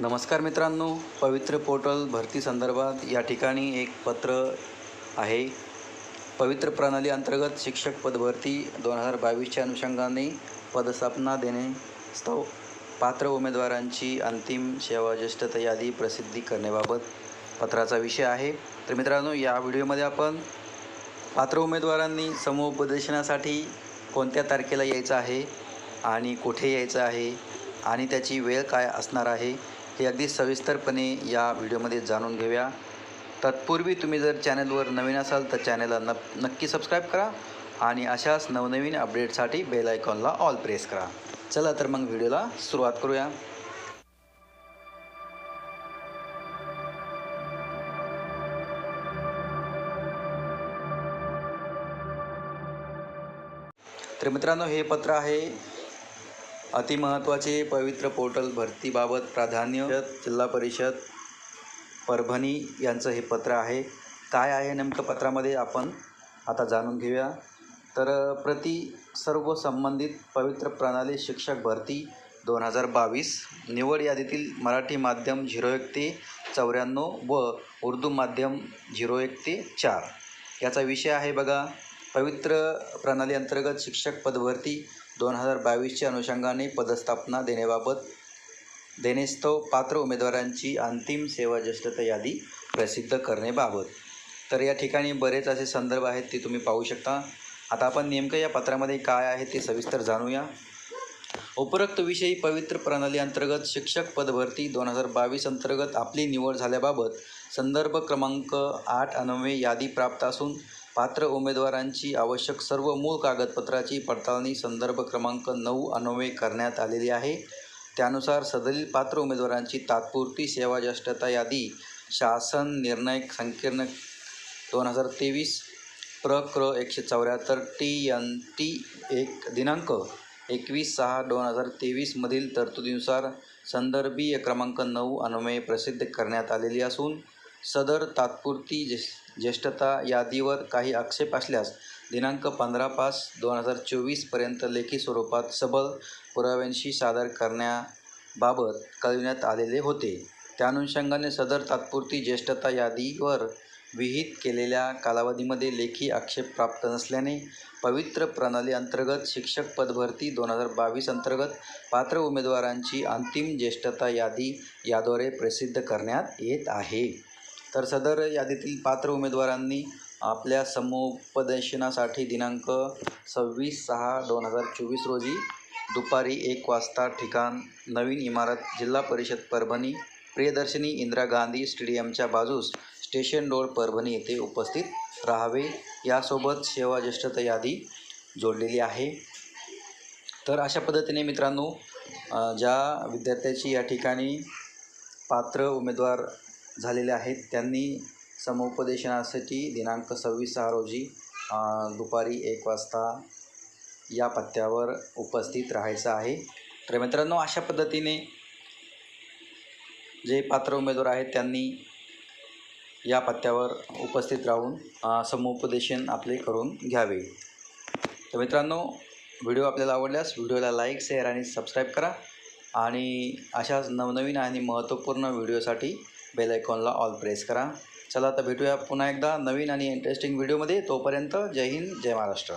नमस्कार मित्रांनो पवित्र पोर्टल भरती संदर्भात या ठिकाणी एक पत्र आहे. पवित्र प्रणाली अंतर्गत शिक्षक पदभरती दोन हजार बावीसच्या अनुषंगाने पदस्थापना देणे स्तव पात्र उमेदवारांची अंतिम सेवाज्येष्ठता यादी प्रसिद्धी करण्याबाबत पत्राचा विषय आहे. तर मित्रांनो या व्हिडिओमध्ये आपण पात्र उमेदवारांनी समुपदेशनासाठी कोणत्या तारखेला यायचं आहे आणि कुठे यायचं आहे आणि त्याची वेळ काय असणार आहे हे अगदी सविस्तरपणे या व्हिडिओमध्ये जाणून घेऊया. तत्पूर्वी तुम्ही जर चॅनलवर नवीन असाल तर चॅनलला न नक्की सबस्क्राईब करा आणि अशाच नवनवीन अपडेटसाठी बेल आयकॉनला ऑल प्रेस करा. चला तर मग व्हिडिओला सुरुवात करूया. तर मित्रांनो हे पत्र आहे अतिमहत्त्वाचे पवित्र पोर्टल भरतीबाबत प्राधान्य जिल्हा परिषद परभणी यांचं हे पत्र आहे. काय आहे नेमकं पत्रामध्ये आपण आता जाणून घेऊया. तर प्रति सर्व संबंधित पवित्र प्रणाली शिक्षक भरती दोन हजार बावीस निवड यादीतील मराठी माध्यम झिरो एक ते चौऱ्याण्णव व उर्दू माध्यम झिरो एक ते चार याचा विषय आहे बघा. पवित्र प्रणाली अंतर्गत शिक्षक पदभरती दोन हजार बावीसच्या अनुषंगाने पदस्थापना देण्याबाबत देणेस्तव पात्र उमेदवारांची अंतिम सेवा ज्येष्ठता यादी प्रसिद्ध करण्याबाबत. तर या ठिकाणी बरेच असे संदर्भ आहेत ते तुम्ही पाहू शकता. आता आपण नेमकं या पत्रामध्ये काय आहे ते सविस्तर जाणूया. उपरोक्त विषयी पवित्र प्रणाली अंतर्गत शिक्षक पदभरती दोन हजार बावीस अंतर्गत आपली निवड झाल्याबाबत संदर्भ क्रमांक आठ अनवे यादी प्राप्त असून पात्र उमेदवारांची आवश्यक सर्व मूळ कागदपत्राची पडताळणी संदर्भ क्रमांक नऊ अन्वये करण्यात आलेली आहे. त्यानुसार सदरील पात्र उमेदवारांची तात्पुरती सेवा ज्येष्ठता यादी शासन निर्णय संकीर्ण दोन हजार तेवीस प्र क्र एकशे चौऱ्याहत्तर टी एन टी एक दिनांक एकवीस सहा दोन हजार तेवीसमधील तरतुदीनुसार संदर्भीय क्रमांक नऊ अन्वये प्रसिद्ध करण्यात आलेली असून सदर तात्पुरती ज्येष ज्येष्ठता यादीवर काही आक्षेप असल्यास दिनांक पंधरा पाच दोन हजार चोवीसपर्यंत लेखी स्वरूपात सबळ पुराव्यांशी सादर करण्याबाबत कळविण्यात आलेले होते. त्या अनुषंगाने सदर तात्पुरती ज्येष्ठता यादीवर विहित केलेल्या कालावधीमध्ये लेखी आक्षेप प्राप्त नसल्याने पवित्र प्रणाली अंतर्गत शिक्षक पदभरती दोन हजार बावीस अंतर्गत पात्र उमेदवारांची अंतिम ज्येष्ठता यादी याद्वारे प्रसिद्ध करण्यात येत आहे. तर सदर यादीतील पात्र उमेदवारांनी आपल्या समुपदेशनासाठी दिनांक सव्वीस सहा दोन हजार चोवीस रोजी दुपारी एक वाजता ठिकाण नवीन इमारत जिल्हा परिषद परभणी प्रियदर्शनी इंदिरा गांधी स्टेडियमच्या बाजूस स्टेशन रोड परभणी येथे उपस्थित राहावे. यासोबत सेवा ज्येष्ठता यादी जोडलेली आहे. तर अशा पद्धतीने मित्रांनो ज्या विद्यार्थ्याची या ठिकाणी पात्र उमेदवार झालेले आहेत. त्यांनी समुपदेशनासाठी दिनांक सव्वीस सहा रोजी दुपारी एक वाजता या पत्त्यावर उपस्थित राहायचं आहे. तर मित्रांनो अशा पद्धतीने जे पात्र उमेदवार आहेत त्यांनी या पत्त्यावर उपस्थित राहून समुपदेशन आपले करून घ्यावे. तर मित्रांनो व्हिडिओ आपल्याला आवडल्यास व्हिडिओला लाईक शेअर आणि सबस्क्राईब करा. आणि अशाच नवनवीन आणि महत्त्वपूर्ण व्हिडिओसाठी बेल आयकॉनला ऑल प्रेस करा. चला आता भेटूया पुन्हा एकदा नवीन आणि इंटरेस्टिंग व्हिडिओमध्ये तोपर्यंत जय हिंद जय महाराष्ट्र.